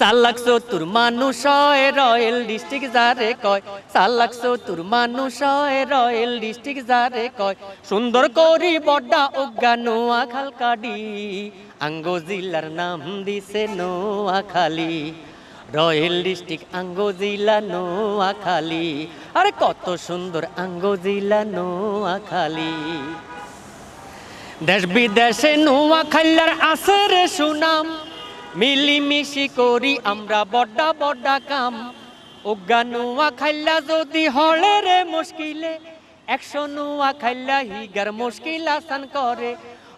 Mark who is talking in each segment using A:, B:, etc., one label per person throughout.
A: চার লাখ সত্তর মানুষ রয়্যাল ডিস্ট্রিক্ট যারে কয়। চার লাখ সত্তর মানুষ রয়্যাল ডিস্ট্রিক্ট যারে কয়। সুন্দর করি বড্ডা অজ্ঞা নোয়া খালকাডি জিল্লার নাম দিছে নোয়াখালী। রয়্যাল ডিস্ট্রিক্ট আঙ্গ জিলা নোয়াখালী, আরে কত সুন্দর আঙ্গ জিলা নোয়াখালী। দেশ বিদেশে নোয়া আছে রে সুনাম মিলিমিশি করি আমরা বড্ডা বড্ডা কাম। উগা নোয়া খাইলা যদি হলে রে মুশকিলে, একশো নোয়া খাইলা হিগার মুশকিল আসান করে।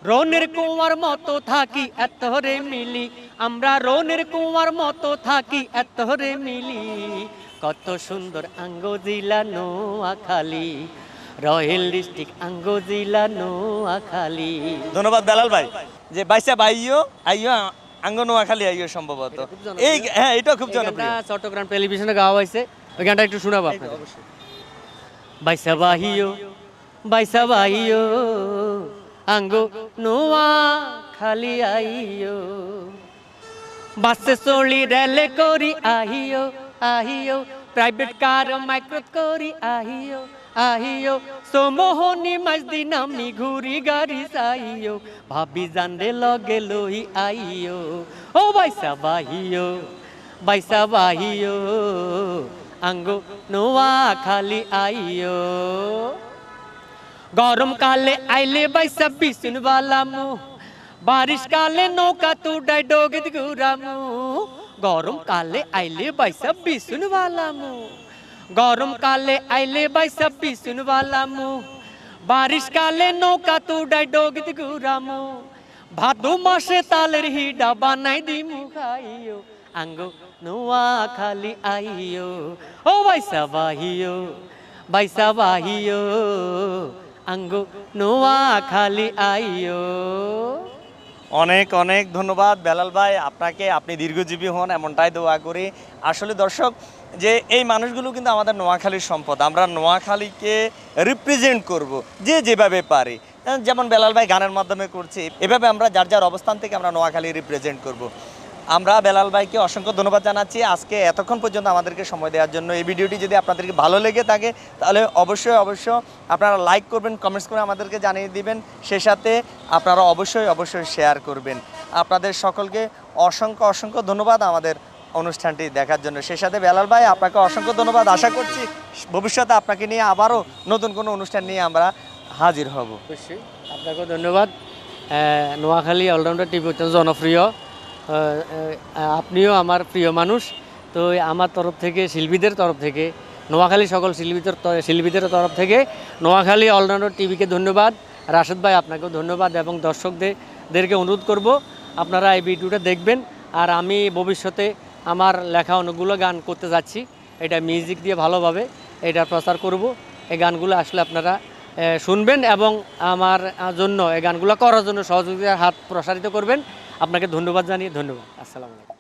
A: রনের কুয়ার মতো থাকি এত রে মিলি, আমরা রনের কুয়ার মতো থাকি এত রে মিলি। কত সুন্দর আঙ্গ জিলা নোয়াখালী রয়্যাল ডিস্ট্রিক্ট আঙ্গ জিলা নোয়াখালী
B: ধন্যবাদ বেলাল ভাই। যে বাইসা বাইও আইও আঙ্গ নোয়াখালী আইও সম্ভবত।
A: এটা।
B: এই হ্যাঁ এটাও খুব জনপ্রিয়।
A: চট্টগ্রাম টেলিভিশনে গাওয়া হয়েছে। ওই গানটা একটু শোনাবো আপনাকে বাইসা বাহিও বাইসা বাহিও আঙ্গো নোয়া খালি আইও। বাসে চলি রেলে করি আহিও আহিও। প্রাইভেট কার মাইক্রো করি আহিও। আহিও সমোহনি মাঝদি নামি ঘুরি গাড়ি চাইও। ভাবি জানরে লগে লই আইও। ও বাইসা বাহিও বাইসা বাহিও, আঙ্গো নোয়া খালি আইও। গরম কালে আইলে বাইসা বিশুন বালামু, বারিশ কালে নৌকা তু ডাই ডোগিত গরম কালে আইলে বাইসা বিশুন বালামু। গরম কালে আইলে বাইসা বিশুন বালামু বারিশ কালে নৌকা তু ডাই ডোগিত ঘুরামু ভাদু মাসে তালের হিডা বানাই দিমু খাইও। আঙ্গো নোয়া খালি আইও। ও বাইসা বাহিও বাইসা বাহিও। আঙ্গো নোয়া খালি আইও।
B: অনেক অনেক ধন্যবাদ। বেলাল ভাই, আপনাকে আপনি দীর্ঘজীবী হন, এমনটাই দোয়া করি। আসলে দর্শক, যে এই মানুষগুলো কিন্তু আমাদের নোয়াখালীর সম্পদ। আমরা নোয়াখালীকে রিপ্রেজেন্ট করব, যে যেভাবে পারি। যেমন বেলাল ভাই গানের মাধ্যমে করছি, এভাবে আমরা যার যার অবস্থান থেকে আমরা নোয়াখালী রিপ্রেজেন্ট করব। আমরা বেলাল ভাইকে অসংখ্য ধন্যবাদ জানাচ্ছি। আজকে এতক্ষণ পর্যন্ত আমাদেরকে সময় দেওয়ার জন্য এই ভিডিওটি যদি আপনাদেরকে ভালো লেগে থাকে, তাহলে অবশ্যই অবশ্যই আপনারা লাইক করবেন কমেন্টস করে আমাদেরকে জানিয়ে দিবেন। সেই সাথে আপনারা অবশ্যই অবশ্যই শেয়ার করবেন। আপনাদের সকলকে অসংখ্য অসংখ্য ধন্যবাদ আমাদের অনুষ্ঠানটি দেখার জন্য। সেই সাথে বেলাল ভাই, আপনাকে অসংখ্য ধন্যবাদ। আশা করছি ভবিষ্যতে আপনাকে নিয়ে আবারও নতুন কোনো অনুষ্ঠান নিয়ে আমরা হাজির হব।
A: অবশ্যই। আপনাকেও ধন্যবাদ। নোয়াখালী অলরাউন্ডার টিভি অত্যন্ত জনপ্রিয়। আপনিও আমার প্রিয় মানুষ। তো আমার তরফ থেকে, শিল্পীদের তরফ থেকে, নোয়াখালী সকল শিল্পীদের শিল্পীদের তরফ থেকে, নোয়াখালী অলরাউন্ডার টিভিকে ধন্যবাদ, রাশেদ ভাই আপনাকেও ধন্যবাদ এবং দর্শকদেরকে অনুরোধ করব, আপনারা এই ভিডিওটা দেখবেন, আর আমি ভবিষ্যতে আমার লেখা অনেকগুলো গান করতে যাচ্ছি, এটা মিউজিক দিয়ে ভালোভাবে এটা প্রচার করব, এই গানগুলো আসলে আপনারা শুনবেন এবং আমার জন্য, এই গানগুলো করার জন্য সহযোগিতার হাত প্রসারিত করবেন আপনাকে ধন্যবাদ জানিয়ে ধন্যবাদ। আসসালামু আলাইকুম।